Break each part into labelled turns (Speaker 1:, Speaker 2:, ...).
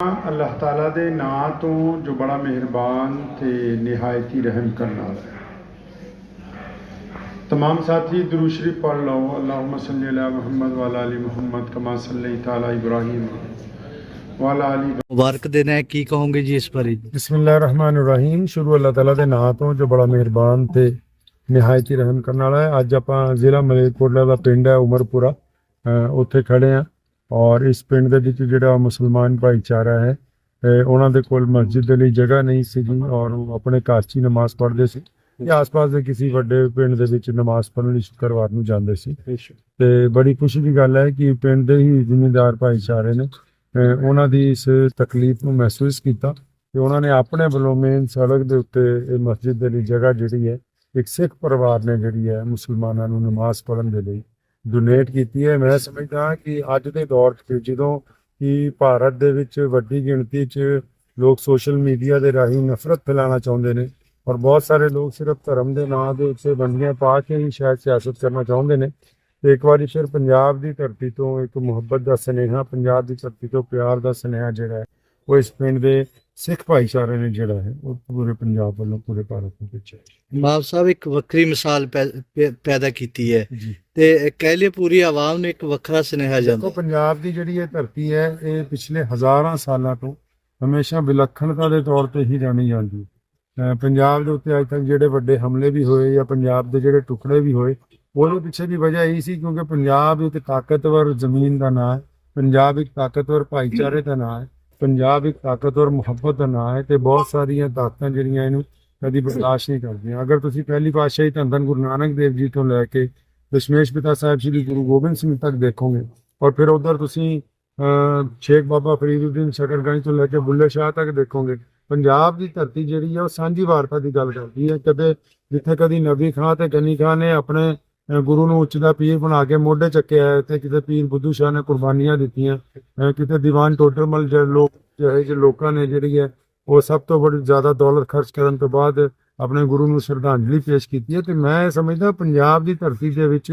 Speaker 1: ਅੱਲਾਹ ਤਾਲਾ ਦੇ ਨਾਂ ਤੋਂ ਜੋ ਬੜਾ ਮਿਹਰਬਾਨ ਤੇ ਨਿਹਾਇਤ ਹੀ ਰਹਿਮ ਕਰਨ ਵਾਲਾ ਹੈ तमाम साथी दुरूद शरीफ पढ़ लो अल्लाहुम्मा सल्ली अला मुहम्मद वाला अली मुहम्मद कमा सल्लैता अला इब्राहीम वाला अली
Speaker 2: ਮੁਬਾਰਕ ਦਿਨ ਹੈ ਕੀ ਕਹੋਗੇ ਜੀ ਇਸ ਬਾਰੇ ਜੀ
Speaker 1: ਬਿਸਮਿਲ੍ਲਾਹਿਰਰਹਿਮਾਨਿਰਰਹੀਮ ਸ਼ੁਰੂ ਅੱਲਾਹ ਤਾਲਾ ਦੇ ਨਾਂ ਤੋਂ ਜੋ ਬੜਾ ਮਿਹਰਬਾਨ ਤੇ ਨਿਹਾਇਤ ਹੀ ਰਹਿਮ ਕਰਨ ਵਾਲਾ ਹੈ ਅੱਜ ਆਪਾਂ ਜ਼ਿਲ੍ਹਾ ਮਲੇਰਕੋਟਲਾ ਦਾ ਪਿੰਡ ਹੈ ਉਮਰਪੁਰਾ ਅ, ਉੱਥੇ ਖੜੇ ਆ ਔਰ ਇਸ ਪਿੰਡ ਦੇ ਵਿੱਚ ਜਿਹੜਾ ਮੁਸਲਮਾਨ ਭਾਈਚਾਰਾ ਹੈ ਉਹਨਾਂ ਦੇ ਕੋਲ ਮਸਜਿਦ ਦੇ ਲਈ ਜਗ੍ਹਾ ਨਹੀਂ ਸੀਗੀ ਔਰ ਉਹ ਆਪਣੇ ਘਰ 'ਚ ਹੀ ਨਮਾਜ਼ ਪੜ੍ਹਦੇ ਸੀ ਜਾਂ ਆਸ-ਪਾਸ ਦੇ ਕਿਸੇ ਵੱਡੇ ਪਿੰਡ ਦੇ ਵਿੱਚ ਨਮਾਜ਼ ਪੜ੍ਹਨ ਲਈ ਸ਼ੁੱਕਰਵਾਰ ਨੂੰ ਜਾਂਦੇ ਸੀ। ਤੇ ਬੜੀ ਖੁਸ਼ੀ ਦੀ ਗੱਲ ਹੈ ਕਿ ਪਿੰਡ ਦੇ ਹੀ ਜ਼ਿਮੀਂਦਾਰ ਭਾਈਚਾਰੇ ਨੇ ਉਹਨਾਂ ਦੀ ਇਸ ਤਕਲੀਫ ਨੂੰ ਮਹਿਸੂਸ ਕੀਤਾ ਤੇ ਉਹਨਾਂ ਨੇ ਆਪਣੇ ਵੱਲੋਂ ਮੇਨ ਸੜਕ ਦੇ ਉੱਤੇ ਇਹ ਮਸਜਿਦ ਦੇ ਲਈ ਜਗ੍ਹਾ ਜਿਹੜੀ ਹੈ ਇੱਕ ਸਿੱਖ ਪਰਿਵਾਰ ਨੇ ਜਿਹੜੀ ਹੈ ਮੁਸਲਮਾਨਾਂ ਨੂੰ ਨਮਾਜ਼ ਪੜ੍ਹਨ ਦੇ ਲਈ ਡੋਨੇਟ ਕੀਤੀ ਹੈ। ਮੈਂ ਸਮਝਦਾ ਕਿ ਅੱਜ ਦੇ ਦੌਰ 'ਚ, ਜਦੋਂ ਕਿ ਭਾਰਤ ਦੇ ਵਿੱਚ ਵੱਡੀ ਗਿਣਤੀ 'ਚ ਲੋਕ ਸੋਸ਼ਲ ਮੀਡੀਆ ਦੇ ਰਾਹੀਂ ਨਫ਼ਰਤ ਫੈਲਾਉਣਾ ਚਾਹੁੰਦੇ ਨੇ ਔਰ ਬਹੁਤ ਸਾਰੇ ਲੋਕ ਸਿਰਫ ਧਰਮ ਦੇ ਨਾਂ ਦੇ ਉੱਤੇ ਬੰਦੀਆਂ ਪਾ ਕੇ ਹੀ ਸ਼ਾਇਦ ਸਿਆਸਤ ਕਰਨਾ ਚਾਹੁੰਦੇ ਨੇ। ਤੇ ਇੱਕ ਵਾਰੀ ਫਿਰ ਪੰਜਾਬ ਦੀ ਧਰਤੀ ਤੋਂ ਇੱਕ ਮੁਹੱਬਤ ਦਾ ਸੁਨੇਹਾ, ਪੰਜਾਬ ਦੀ ਧਰਤੀ ਤੋਂ ਪਿਆਰ ਦਾ ਸੁਨੇਹਾ ਜਿਹੜਾ ਹੈ, ਉਹ ਇਸ ਪਿੰਡ ਦੇ ਸਿੱਖ ਭਾਈਚਾਰੇ ਨੇ ਜਿਹੜਾ ਹੈ ਉਹ ਪੂਰੇ ਪੰਜਾਬ ਵੱਲੋਂ ਪੂਰੇ ਭਾਰਤ ਨੂੰ ਭੇਜਿਆ
Speaker 2: ਬਾਬ ਸਾਹਿਬ ਇੱਕ ਵੱਖਰੀ ਮਿਸਾਲ ਪੈਦਾ ਕੀਤੀ ਹੈ। ਤੇ ਕਹਿ ਲਈ ਪੂਰੀ ਆਵਾਮ ਨੂੰ ਇੱਕ ਵੱਖਰਾ ਸੁਨੇਹਾ ਜਾਂਦਾ
Speaker 1: ਦੇਖੋ ਪੰਜਾਬ ਦੀ ਜਿਹੜੀ ਇਹ ਧਰਤੀ ਹੈ ਇਹ ਪਿਛਲੇ ਹਜ਼ਾਰਾਂ ਸਾਲਾਂ ਤੋਂ ਹਮੇਸ਼ਾ ਵਿਲੱਖਣਤਾ ਦੇ ਤੌਰ ਤੇ ਹੀ ਜਾਣੀ ਜਾਂਦੀ ਪੰਜਾਬ ਦੇ ਉੱਤੇ ਅੱਜ ਤੱਕ ਜਿਹੜੇ ਵੱਡੇ ਹਮਲੇ ਵੀ ਹੋਏ ਜਾਂ ਪੰਜਾਬ ਦੇ ਜਿਹੜੇ ਟੁਕੜੇ ਵੀ ਹੋਏ ਉਹਦੇ ਪਿੱਛੇ ਦੀ ਵਜ੍ਹਾ ਇਹ ਸੀ ਕਿਉਂਕਿ ਪੰਜਾਬ ਇੱਕ ਤਾਕਤਵਰ ਜ਼ਮੀਨ ਦਾ ਨਾਂ ਹੈ ਪੰਜਾਬ ਇੱਕ ਤਾਕਤਵਰ ਭਾਈਚਾਰੇ ਦਾ ਨਾਂ ਹੈ। ਪੰਜਾਬ ਇੱਕ ਤਾਕਤ ਔਰ ਮੁਹੱਬਤ ਦਾ ਨਾਂ ਹੈ ਤੇ ਬਹੁਤ ਸਾਰੀਆਂ ਤਾਕਤਾਂ ਜਿਹੜੀਆਂ ਇਹਨੂੰ ਕਦੀ ਬਰਦਾਸ਼ਤ ਨਹੀਂ ਕਰਦੀਆਂ। ਅਗਰ ਤੁਸੀਂ ਪਹਿਲੀ ਪਾਤਸ਼ਾਹੀ ਧੰਨ ਧੰਨ ਗੁਰੂ ਨਾਨਕ ਦੇਵ ਜੀ ਤੋਂ ਲੈ ਕੇ ਦਸ਼ਮੇਸ਼ ਪਿਤਾ ਸਾਹਿਬ ਸ੍ਰੀ ਗੁਰੂ ਗੋਬਿੰਦ ਸਿੰਘ ਤੱਕ ਦੇਖੋਗੇ ਔਰ ਫਿਰ ਉਧਰ ਤੁਸੀਂ ਸ਼ੇਖ ਬਾਬਾ ਫਰੀਦੁੱਦੀਨ ਸ਼ਕਰਗੰਜ ਤੋਂ ਲੈ ਕੇ ਬੁੱਲੇ ਸ਼ਾਹ ਤੱਕ ਦੇਖੋਗੇ। ਪੰਜਾਬ ਦੀ ਧਰਤੀ ਜਿਹੜੀ ਹੈ ਉਹ ਸਾਂਝੀ ਵਾਰਤਾ ਦੀ ਗੱਲ ਕਰਦੀ ਹੈ। ਕਦੇ ਜਿੱਥੇ ਕਦੀ ਨਬੀ ਖਾਂ ਤੇ ਗਨੀ ਖਾਂ ਨੇ ਆਪਣੇ ਗੁਰੂ ਨੂੰ ਉੱਚ ਦਾ ਪੀਰ ਬਣਾ ਕੇ ਮੋਢੇ ਚੱਕਿਆ ਤੇ ਕਿਤੇ ਪੀਰ ਬੁੱਧੂ ਸ਼ਾਹ ਨੇ ਕੁਰਬਾਨੀਆਂ ਦਿੱਤੀਆਂ। ਕਿਤੇ ਦੀਵਾਨ ਟੋਡਰਮਲ ਜਿਹੜੇ ਲੋਕ ਜਿਹੜੇ ਜਿਹੇ ਲੋਕਾਂ ਨੇ ਜਿਹੜੀ ਹੈ, ਉਹ ਸਭ ਤੋਂ ਵੱਡੀ ਜ਼ਿਆਦਾ ਦੌਲਤ ਖਰਚ ਕਰਨ ਤੋਂ ਬਾਅਦ ਆਪਣੇ ਗੁਰੂ ਨੂੰ ਸ਼ਰਧਾਂਜਲੀ ਪੇਸ਼ ਕੀਤੀ ਹੈ। ਤੇ ਮੈਂ ਸਮਝਦਾ ਪੰਜਾਬ ਦੀ ਧਰਤੀ ਦੇ ਵਿੱਚ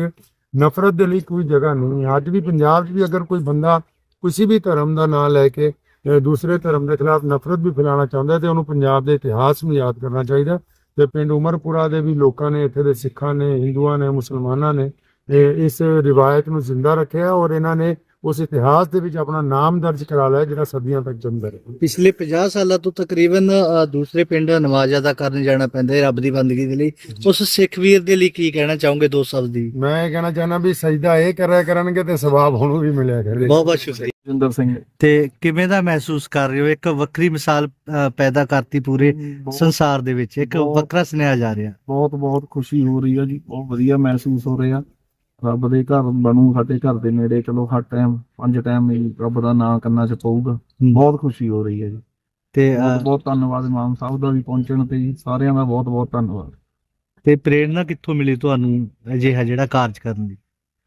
Speaker 1: ਨਫ਼ਰਤ ਦੇ ਲਈ ਕੋਈ ਜਗ੍ਹਾ ਨਹੀਂ ਹੈ। ਅੱਜ ਵੀ ਪੰਜਾਬ 'ਚ ਵੀ ਅਗਰ ਕੋਈ ਬੰਦਾ ਕਿਸੇ ਵੀ ਧਰਮ ਦਾ ਨਾਂ ਲੈ ਕੇ ਦੂਸਰੇ ਧਰਮ ਦੇ ਖਿਲਾਫ ਨਫ਼ਰਤ ਵੀ ਫੈਲਾਉਣਾ ਚਾਹੁੰਦਾ ਹੈ, ਤੇ ਉਹਨੂੰ ਪੰਜਾਬ ਦੇ ਇਤਿਹਾਸ ਨੂੰ ਯਾਦ ਕਰਨਾ ਚਾਹੀਦਾ ਤੇ ਪਿੰਡ ਉਮਰਪੁਰਾ ਦੇ ਵੀ ਲੋਕਾਂ ਨੇ ਇੱਥੇ ਦੇ ਸਿੱਖਾਂ ਨੇ ਹਿੰਦੂਆਂ ਨੇ ਮੁਸਲਮਾਨਾਂ ਨੇ ਇਸ ਰਿਵਾਇਤ ਨੂੰ ਜ਼ਿੰਦਾ ਰੱਖਿਆ ਔਰ ਇਹਨਾਂ ਨੇ ਉਸ ਇਤਿਹਾਸ ਦੇ ਵਿੱਚ ਆਪਣਾ ਨਾਮ ਦਰਜ ਕਰਾ ਲਿਆ ਜਿਹੜਾ ਸਦੀਆਂ ਤੱਕ ਜੰਮਦਾ ਰਹੇ।
Speaker 2: ਪਿਛਲੇ 50 ਸਾਲਾਂ ਤੋਂ ਤਕਰੀਬਨ ਦੂਸਰੇ ਪਿੰਡ ਨਮਾਜ਼ ਅਦਾ ਕਰਨ ਜਾਣਾ ਪੈਂਦਾ ਹੈ ਰੱਬ ਦੀ ਬੰਦਗੀ ਦੇ ਲਈ। ਉਸ ਸਿੱਖ ਵੀਰ ਦੇ ਲਈ ਕੀ ਕਹਿਣਾ ਚਾਹੋਗੇ ਦੋ ਸ਼ਬਦ ਦੀ?
Speaker 1: ਮੈਂ ਇਹ ਕਹਿਣਾ ਚਾਹੁੰਦਾ ਵੀ ਸਜਦਾ ਇਹ ਕਰਿਆ ਕਰਨਗੇ ਤੇ ਸਵਾਬ ਉਹਨੂੰ ਵੀ ਮਿਲਿਆ ਕਰੇ।
Speaker 2: ਬਹੁਤ ਬਹੁਤ ਸ਼ੁਕਰੀਆ।
Speaker 3: ਜਿੰਦਰ ਸਿੰਘ।
Speaker 2: ਤੇ ਕਿਵੇਂ ਦਾ ਮਹਿਸੂਸ ਕਰ ਰਹੇ ਹੋ? ਇੱਕ ਵੱਖਰੀ ਮਿਸਾਲ ਅ, ਪੈਦਾ ਕਰਤੀ ਪੂਰੇ
Speaker 3: ਬਹੁਤ।
Speaker 2: ਸੰਸਾਰ ਦੇ ਵਿੱਚ। ਇੱਕ
Speaker 3: ਬਹੁਤ-
Speaker 2: ਵੱਖਰਾ ਸੁਨੇਹਾ ਜਾ ਰਿਹਾ।
Speaker 3: ਬਹੁਤ ਬਹੁਤ ਖੁਸ਼ੀ ਹੋ ਰਹੀ ਆ ਜੀ। ਬਹੁਤ ਵਧੀਆ ਮਹਿਸੂਸ ਹੋ ਰਿਹਾ। ਰੱਬ ਦੇ ਘਰ ਬਣੂ ਸਾਡੇ ਘਰ ਦੇ ਨੇੜੇ। ਚਲੋ ਹਰ ਟਾਈਮ ਪੰਜ ਟਾਈਮ ਹੀ ਰੱਬ ਦਾ ਨਾਮ ਕਰਨਾ ਚ ਪਊਗਾ। ਬਹੁਤ ਖੁਸ਼ੀ ਹੋ ਰਹੀ ਹੈ ਜੀ।
Speaker 2: ਤੇ ਅ,
Speaker 3: ਬਹੁਤ ਬਹੁਤ ਧੰਨਵਾਦ ਇਮਾਮ ਸਾਹਿਬ ਦਾ ਵੀ ਪਹੁੰਚਣ ਤੇ ਜੀ। ਸਾਰਿਆਂ ਦਾ ਬਹੁਤ ਬਹੁਤ ਧੰਨਵਾਦ।
Speaker 2: ਤੇ ਪ੍ਰੇਰਣਾ ਕਿੱਥੋਂ ਮਿਲੀ ਤੁਹਾਨੂੰ ਅਜਿਹਾ ਜਿਹੜਾ ਕਾਰਜ ਕਰਨ ਦੀ?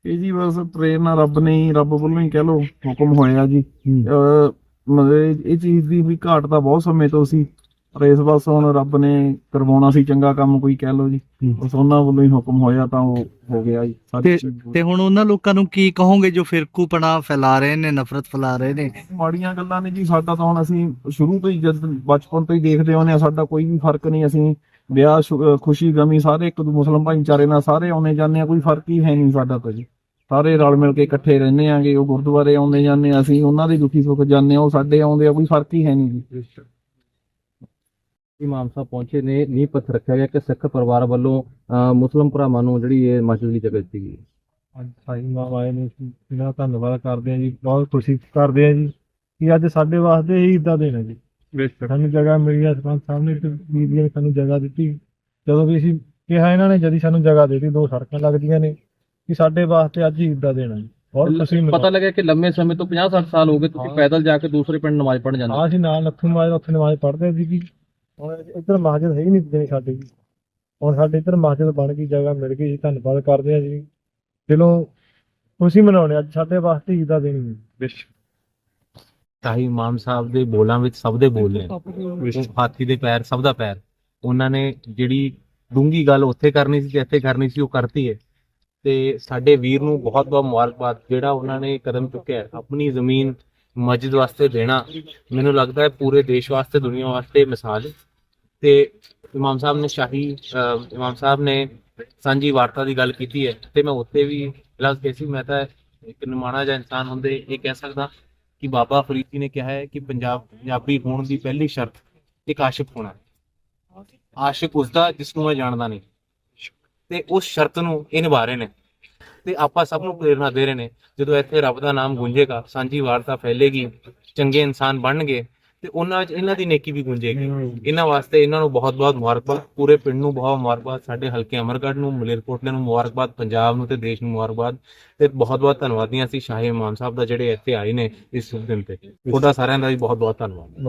Speaker 3: ਇਹ ਜੀ ਬਸ ਪ੍ਰੇਰਨਾ ਰੱਬ ਨੇ ਹੀ ਰੱਬ ਵੱਲੋਂ ਹੀ ਕਹਿ ਲੋ ਹੁਕਮ ਹੋਇਆ ਜੀ। ਅਹ ਮਤਲਬ ਇਹ- ਚੀਜ਼ ਦੀ ਵੀ ਘਾਟ ਤਾਂ ਬਹੁਤ ਸਮੇਂ ਤੋਂ ਸੀ ਪਰ ਇਸ ਬਸ ਹੁਣ ਰੱਬ ਨੇ ਕਰਵਾਉਣਾ ਸੀ ਚੰਗਾ ਕੰਮ ਕੋਈ ਕਹਿ ਲੋ ਜੀ। ਬਸ ਉਹਨਾਂ ਵੱਲੋਂ ਹੀ ਹੁਕਮ ਹੋਇਆ ਤਾਂ ਉਹ ਹੋ ਗਿਆ ਜੀ ਸਾਰੀ ਚੀਜ਼
Speaker 2: ਤੇ ਹੁਣ ਉਹਨਾਂ ਲੋਕਾਂ ਨੂੰ ਕੀ ਕਹੋਗੇ ਜੋ ਫਿਰਕੂਪਣਾ ਫੈਲਾ ਰਹੇ ਨੇ ਨਫ਼ਰਤ ਫੈਲਾ ਰਹੇ ਨੇ?
Speaker 3: ਮਾੜੀਆਂ ਗੱਲਾਂ ਨੇ ਜੀ ਸਾਡਾ ਤਾਂ ਹੁਣ ਅਸੀਂ ਸ਼ੁਰੂ ਤੋਂ ਹੀ ਜਦ ਬਚਪਨ ਤੋਂ ਹੀ ਦੇਖਦੇ ਆਉਂਦੇ ਆ ਸਾਡਾ ਕੋਈ ਵੀ ਫ਼ਰਕ ਨਹੀਂ ਅਸੀਂ ਵਿਆਹ ਸ਼ੁ- ਖੁਸ਼ੀ ਗਮੀ ਸਾਰੇ ਇੱਕ ਦੂ ਮੁਸਲਮਾਨ ਭਾਈਚਾਰੇ ਨਾਲ ਸਾਰੇ ਆਉਣੇ ਜਾਂਦੇ ਆ ਕੋਈ ਫ਼ਰਕ ਹੀ ਹੈ ਨਹੀਂ ਸਾਡਾ ਤਾਂ ਜੀ ਸਾਰੇ ਰਲ ਮਿਲ ਕੇ ਇਕੱਠੇ ਰਹਿੰਦੇ ਆਂਗੇ ਉਹ ਗੁਰਦੁਆਰੇ ਆਉਂਦੇ ਜਾਂਦੇ ਆ ਅਸੀਂ ਉਹਨਾਂ ਦੀ ਦੁਖੀ ਸੁੱਖ ਜਾਂਦੇ ਆ ਉਹ ਸਾਡੇ ਆਉਂਦੇ ਆ ਕੋਈ ਫ਼ਰਕ ਹੀ ਹੈ ਨਹੀਂ ਜੀ।
Speaker 4: ਇਮਾਮ ਸਾਹਿਬ ਪਹੁੰਚੇ ਨੇ ਨੀਂਹ ਪੱਥਰ ਰੱਖਿਆ ਗਿਆ ਕਿ ਸਿੱਖ ਪਰਿਵਾਰ ਵੱਲੋਂ ਅਹ ਮੁਸਲਮ ਭਰਾਵਾਂ ਨੂੰ ਜਿਹੜੀ ਇਹ ਮਸਜਿਦ ਦੀ ਜਗ੍ਹਾ ਦਿੱਤੀ ਗਈ ਹੈ।
Speaker 5: ਅੱਜ ਸਾਈ ਮਾਂ ਆਏ ਨੇ ਇਹਨਾਂ ਦਾ ਧੰਨਵਾਦ ਕਰਦੇ ਹਾਂ ਜੀ ਬਹੁਤ ਖੁਸ਼ੀ ਕਰਦੇ ਹਾਂ ਜੀ ਕਿ ਅੱਜ ਸਾਡੇ ਵਾਸਤੇ ਹੀ ਇਦਾਂ ਦੇਣਾ ਜੀ। ਸਾਨੂੰ ਜਗ੍ਹਾ ਮਿਲੀ ਹੈ ਸਰਪੰਚ ਸਾਹਿਬ ਨੇ ਤੇ ਬੀਬੀਆਂ ਨੇ ਸਾਨੂੰ ਜਗ੍ਹਾ ਦਿੱਤੀ। ਜਦੋਂ ਵੀ ਅਸੀਂ ਕਿਹਾ ਇਹਨਾਂ ਨੇ ਜਦੀ ਸਾਨੂੰ ਜਗ੍ਹਾ ਦੇ ਦਿੱਤੀ ਦੋ ਸੜਕਾਂ ਲੱਗਦੀਆਂ ਨੇ। ਕਿ ਸਾਡੇ ਵਾਸਤੇ ਅੱਜ ਹੀ ਇਦਾਂ ਦੇਣਾ ਜੀ। ਬਹੁਤ ਮਿਲੀ।
Speaker 4: ਪਤਾ ਲੱਗਿਆ ਕਿ ਲੰਮੇ ਸਮੇਂ ਤੋਂ 50 60 ਸਾਲ ਹੋ ਗਏ ਤੁਸੀਂ। ਪੈਦਲ ਜਾ ਕੇ ਦੂਸਰੇ ਪਿੰਡ ਨਮਾਜ਼ ਪੜ੍ਹਨ ਜਾਂਦੇ
Speaker 5: ਹਾਂ। ਅਸੀਂ ਨਾਲ ਨੱਥੂ ਨਮਾਜ਼ ਉੱਥੇ ਨਮਾਜ਼ ਪੜ੍ਹਦੇ ਸੀ ਕਿ ਹੁਣ ਇੱਧਰ ਮਸਜਿਦ ਹੈ ਹੀ ਨਹੀਂ ਜਿਹੜੀ ਸਾਡੇ। ਜੀ ਹੁਣ ਸਾਡੇ ਇੱਧਰ ਮਸਜਿਦ ਬਣ ਗਈ ਜਗ੍ਹਾ ਮਿਲ ਗਈ ਜੀ ਧੰਨਵਾਦ ਕਰਦੇ ਹਾਂ ਜੀ। ਦਿਲੋਂ ਖੁਸ਼ੀ ਮਨਾਉਣੇ ਅੱਜ ਸਾਡੇ ਵਾਸਤੇ ਹੀ ਇਦਾਂ ਦੇਣੀ ਹੈ।
Speaker 6: ਤਾਹੀ ਇਮਾਮ ਸਾਹਿਬ ਦੇ ਬੋਲਾਂ ਵਿੱਚ ਸਭ ਦੇ ਬੋਲ ਨੇ। ਹਾਥੀ ਦੇ ਪੈਰ ਸਭ ਦਾ ਪੈਰ। ਉਹਨਾਂ ਨੇ ਜਿਹੜੀ ਡੂੰਗੀ ਗੱਲ ਉੱਥੇ ਕਰਨੀ ਸੀ ਇੱਥੇ ਕਰਨੀ ਸੀ ਉਹ ਕਰਤੀ ਹੈ। ਤੇ ਸਾਡੇ ਵੀਰ ਨੂੰ ਬਹੁਤ ਬਹੁਤ ਮੁਬਾਰਕਬਾਦ ਜਿਹੜਾ ਉਹਨਾਂ ਨੇ ਕਦਮ ਚੁੱਕਿਆ ਆਪਣੀ ਜ਼ਮੀਨ ਮਸਜਿਦ ਵਾਸਤੇ ਦੇਣਾ ਮੈਨੂੰ ਲੱਗਦਾ ਹੈ ਪੂਰੇ ਦੇਸ਼ ਵਾਸਤੇ ਦੁਨੀਆ ਵਾਸਤੇ ਮਿਸਾਲ ਹੈ। ਤੇ ਇਮਾਮ ਸਾਹਿਬ ਨੇ ਸ਼ਾਹੀ ਇਮਾਮ ਸਾਹਿਬ ਨੇ ਸਾਂਝੀ ਵਾਰਤਾ ਦੀ ਗੱਲ ਕੀਤੀ ਹੈ। ਤੇ ਮੈਂ ਉੱਥੇ ਵੀ ਲਫ਼ਜ਼ ਸੀ ਮੈਂ ਤਾਂ ਇੱਕ ਨਿਮਾਣਾ ਜਿਹਾ ਇਨਸਾਨ ਹੁੰਦੇ ਇਹ ਕਹਿ ਸਕਦਾ। ਕਿ ਬਾਬਾ ਫਰੀਦ ਜੀ ਨੇ ਕਿਹਾ ਹੈ ਕਿ ਪੰਜਾਬ ਪੰਜਾਬੀ ਹੋਣ ਦੀ ਪਹਿਲੀ ਸ਼ਰਤ ਇੱਕ ਆਸ਼ਿਕ ਹੋਣਾ ਹੈ। ਆਸ਼ਿਕ ਉਸਦਾ ਜਿਸ ਨੂੰ ਮੈਂ ਜਾਣਦਾ ਨਹੀਂ। ਤੇ ਉਸ ਸ਼ਰਤ ਨੂੰ ਇਹ ਨਿਭਾ ਰਹੇ ਨੇ। ਤੇ ਆਪਾਂ ਸਭ ਨੂੰ ਪ੍ਰੇਰਣਾ ਦੇ ਰਹੇ ਨੇ। ਜਦੋਂ ਇੱਥੇ ਰੱਬ ਦਾ ਨਾਮ ਗੂੰਜੇਗਾ, ਸਾਂਝੀ ਵਾਰਤਾ ਫੈਲੇਗੀ, ਚੰਗੇ ਇਨਸਾਨ ਬਣਨਗੇ ਤੇ ਉਹਨਾਂ ਵਿੱਚ ਇਹਨਾਂ ਦੀ ਨੇਕੀ ਵੀ ਗੂੰਜੇਗੀ। ਇਹਨਾਂ ਵਾਸਤੇ ਇਹਨਾਂ ਨੂੰ ਬਹੁਤ-ਬਹੁਤ ਮੁਬਾਰਕਬਾਦ। ਪੂਰੇ ਪਿੰਡ ਨੂੰ ਬਹੁਤ ਮੁਬਾਰਕਬਾਦ। ਸਾਡੇ ਹਲਕੇ ਅਮਰਗੜ੍ਹ ਨੂੰ ਮਲੇਰਕੋਟਲੇ ਨੂੰ ਮੁਬਾਰਕਬਾਦ। ਪੰਜਾਬ ਨੂੰ ਤੇ ਦੇਸ਼ ਨੂੰ ਮੁਬਾਰਕਬਾਦ। ਤੇ ਬਹੁਤ-ਬਹੁਤ ਧੰਨਵਾਦੀਆਂ ਸੀ ਸ਼ਾਹੀ ਇਮਾਮ ਸਾਹਿਬ ਦਾ ਜਿਹੜੇ ਇੱਥੇ ਆਏ ਨੇ ਇਸ ਦਿਨ ਤੇ। ਤੁਹਾਡਾ ਸਾਰਿਆਂ ਦਾ ਵੀ ਬਹੁਤ-ਬਹੁਤ ਧੰਨਵਾਦ।